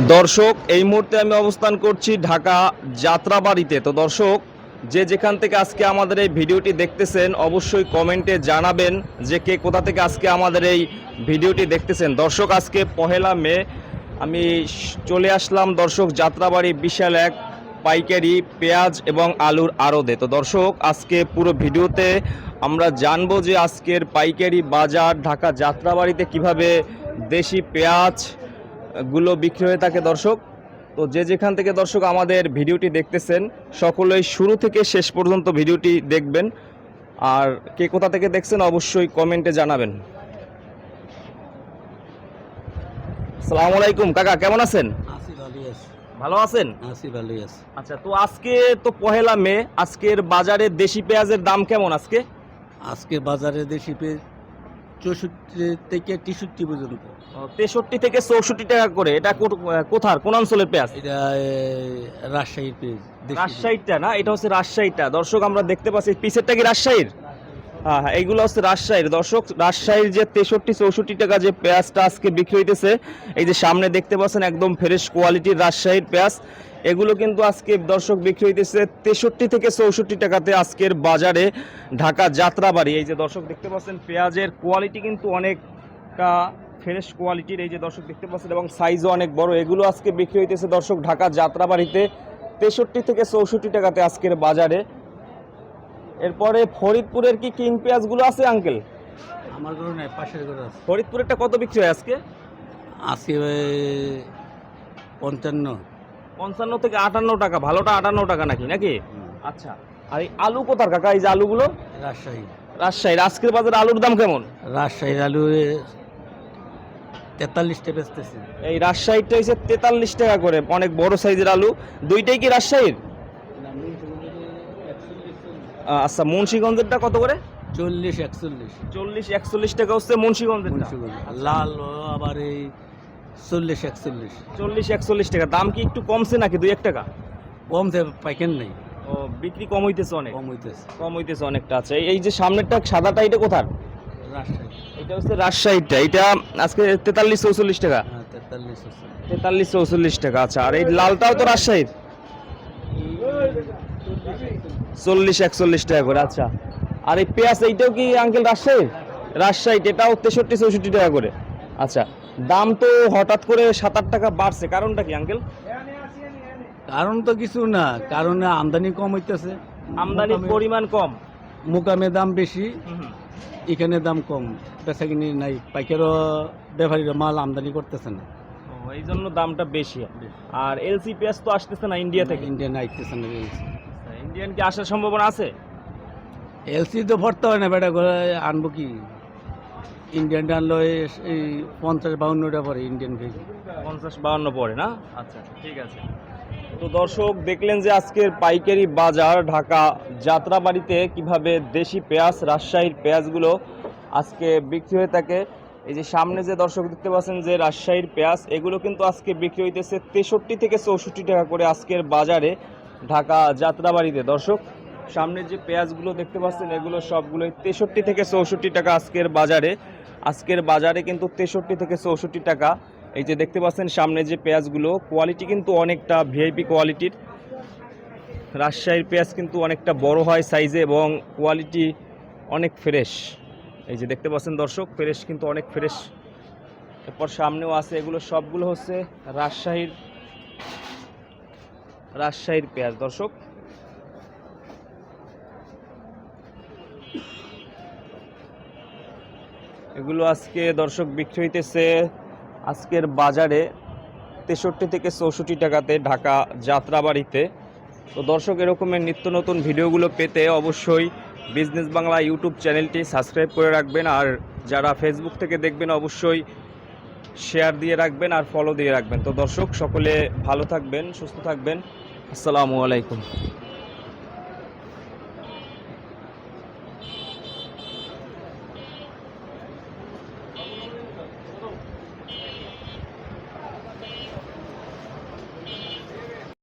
দর্শক, এই মুহূর্তে আমি অবস্থান করছি ঢাকা যাত্রাবাড়িতে। তো দর্শক, যে যেখান থেকে আজকে আমাদের এই ভিডিওটি দেখতেছেন, অবশ্যই কমেন্টে জানাবেন যে কে কোথা থেকে আজকে আমাদের এই ভিডিওটি দেখতেছেন। দর্শক, আজকে পহেলা মে, আমি চলে আসলাম দর্শক, যাত্রাবাড়ি বিশাল এক পাইকারি পেঁয়াজ এবং আলুর আড়দে তো দর্শক, আজকে পুরো ভিডিওতে আমরা জানব যে আজকের পাইকারি বাজার ঢাকা যাত্রাবাড়িতে কীভাবে দেশি পেঁয়াজ গুলো বিক্রি হয়ে থাকে দর্শক। তো যে যেখান থেকে দর্শক আমাদের ভিডিওটি দেখতেছেন সকলেই শুরু থেকে শেষ পর্যন্ত ভিডিওটি দেখবেন। আর কে কোথা থেকে দেখছেন অবশ্যই কমেন্টে জানাবেন। আসসালামু আলাইকুম কাকা কেমন আছেন? ভালো আছেন? আচ্ছা তো আজকে তো পহেলা মে আজকের বাজারে দেশি পেঁয়াজের দাম কেমন আজকে? আজকে বাজারে দেশি পেঁয়াজ চৌষট্টি থেকে তেষট্টি পর্যন্ত। তেষট্টি থেকে চৌষট্টি টাকা করে এটা কোথার? কোন অঞ্চলের পেঁয়াজ? এটা রাজশাহীর পেঁয়াজ। রাজশাহীটা না? এটা হচ্ছে রাজশাহীটা দর্শক আমরা দেখতে পাচ্ছি পিসেরটা কি রাজশাহীর? হ্যাঁ হ্যাঁ এইগুলো হচ্ছে রাজশাহীর। দর্শক রাজশাহীর যে তেষট্টি চৌষট্টি টাকা যে পেঁয়াজটা আজকে বিক্রি হইতেছে এই যে সামনে দেখতে পাচ্ছেন একদম ফ্রেশ কোয়ালিটির রাজশাহীর পেঁয়াজ। এগুলো কিন্তু আজকে দর্শক বিক্রি হইতেছে তেষট্টি থেকে চৌষট্টি টাকাতে আজকের বাজারে ঢাকা যাত্রাবাড়ি। এই যে দর্শক দেখতে পাচ্ছেন পেঁয়াজের কোয়ালিটি কিন্তু অনেকটা ফ্রেশ কোয়ালিটির এই যে দর্শক দেখতে পাচ্ছেন এবং সাইজও অনেক বড়। এগুলো আজকে বিক্রি হইতেছে দর্শক ঢাকা যাত্রাবাড়িতে তেষট্টি থেকে চৌষট্টি টাকাতে আজকের বাজারে। এরপরে ফরিদপুরের কি কিং পেঁয়াজগুলো আছে আঙ্কেল আমার ঘরে নাই পাশের ঘরে আছে। ফরিদপুরেরটা কত বিক্রি হয় আজকে? আজকে পঞ্চান্ন। পঞ্চান্ন থেকে আটান্ন টাকা ভালোটা আটান্ন টাকা নাকি নাকি? আচ্ছা আর এই আলু কোথার কাকা এই যে আলুগুলো? রাজশাহী। রাজশাহীর আজকের বাজারে আলুর দাম কেমন? রাজশাহীর আলু তেতাল্লিশটা বেচতেছে। এই রাজশাহীটা হচ্ছে তেতাল্লিশ টাকা করে অনেক বড় সাইজের আলু। দুইটাই কি রাজশাহীর? আচ্ছা মুন্সিগঞ্জেরটা কত করে? চল্লিশ একচল্লিশ। চল্লিশ একচল্লিশ টাকা হচ্ছে মুন্সিগঞ্জেরটা। মুন্সিগঞ্জ। লাল আবার এই চল্লিশ একচল্লিশ। চল্লিশ একচল্লিশ টাকা। দাম কি একটু কমছে নাকি দুই এক টাকা? কমছে পাইকেন নেই। ও বিক্রি কম হইতেছে অনেক। কম হইতেছে। কম হইতেছে অনেকটা। আচ্ছা এই- যে সামনেরটা সাদাটা এটা কোথার? রাজশাহী। এটা হচ্ছে রাজশাহীটা এটা আজকে তেতাল্লিশ চৌচল্লিশ টাকা। হ্যাঁ তেতাল্লিশ চৌচল্লিশ। টাকা। আচ্ছা আর এই লালটাও তো রাজশাহীর? চল্লিশ একচল্লিশ টাকা করে আচ্ছা। আর এই পেঁয়াজ এইটাও কি আঙ্কেল রাজশাহীর? রাজশাহীতে এটাও তেষট্টি চৌষট্টি টাকা করে। আচ্ছা দাম তো হঠাৎ করে সাত আট টাকা বাড়ছে কারণটা কি আঙ্কেল কারণ তো কিছু না কারণে আমদানি কম হইতেছে। আমদানির পরিমাণ কম। মুকামে দাম বেশি এখানে দাম কম বেচা কিনি নাই পাইকারও ব্যাপারীরা মাল আমদানি করতেছে না। এই জন্য দামটা বেশি। আর এলসি পেঁয়াজ তো আসতেছে না ইন্ডিয়া থেকে? ইন্ডিয়ান আসতেছে না ইন্ডিয়ান কি আসার সম্ভাবনা আছে? এলসি তো ভরতে হয় না বেটা আনব কি? ইন্ডিয়ান আনলো এই- পঞ্চাশ বাউন্নটা পরে ইন্ডিয়ান ভেজ পঞ্চাশ বাউন্ন পরে না? আচ্ছা ঠিক আছে। তো দর্শক, দেখলেন যে আজকের পাইকারি বাজার ঢাকা যাত্রাবাড়িতে কীভাবে দেশি পেঁয়াজ, রাজশাহীর পেঁয়াজগুলো আজকে বিক্রি হয়ে থাকে। এই যে সামনে যে দর্শক দেখতে পাচ্ছেন যে রাজশাহীর পেঁয়াজ, এগুলো কিন্তু আজকে বিক্রি হইতেছে তেষট্টি থেকে চৌষট্টি টাকা করে আজকের বাজারে ঢাকা যাত্রাবাড়িতে। দর্শক, সামনে যে পেঁয়াজগুলো দেখতে পাচ্ছেন, এগুলো সবগুলোই তেষট্টি থেকে চৌষট্টি টাকা আজকের বাজারে। আজকের বাজারে কিন্তু তেষট্টি থেকে চৌষট্টি টাকা। এই যে দেখতে পাচ্ছেন সামনে যে পেঁয়াজগুলো কোয়ালিটি কিন্তু অনেকটা ভিআইপি কোয়ালিটির রাজশাহীর পেঁয়াজ কিন্তু অনেকটা বড় হয় সাইজে এবং কোয়ালিটি অনেক ফ্রেশ এই যে দেখতে পাচ্ছেন দর্শক ফ্রেশ কিন্তু অনেক ফ্রেশ এরপর সামনেও আছে, এগুলো সবগুলো হচ্ছে রাজশাহীর রাজশাহীর পেঁয়াজ। দর্শক এগুলো আজকে দর্শক বিক্রি হইতেছে আজকের বাজারে তেষট্টি থেকে চৌষট্টি টাকাতে ঢাকা যাত্রাবাড়িতে। তো দর্শক, এরকমের নিত্য নতুন ভিডিওগুলো পেতে অবশ্যই বিজনেস বাংলা ইউটিউব চ্যানেলটি সাবস্ক্রাইব করে রাখবেন আর যারা ফেসবুক থেকে দেখবেন অবশ্যই শেয়ার দিয়ে রাখবেন আর ফলো দিয়ে রাখবেন। তো দর্শক, সকলে ভালো থাকবেন, সুস্থ থাকবেন। আসসালামু আলাইকুম।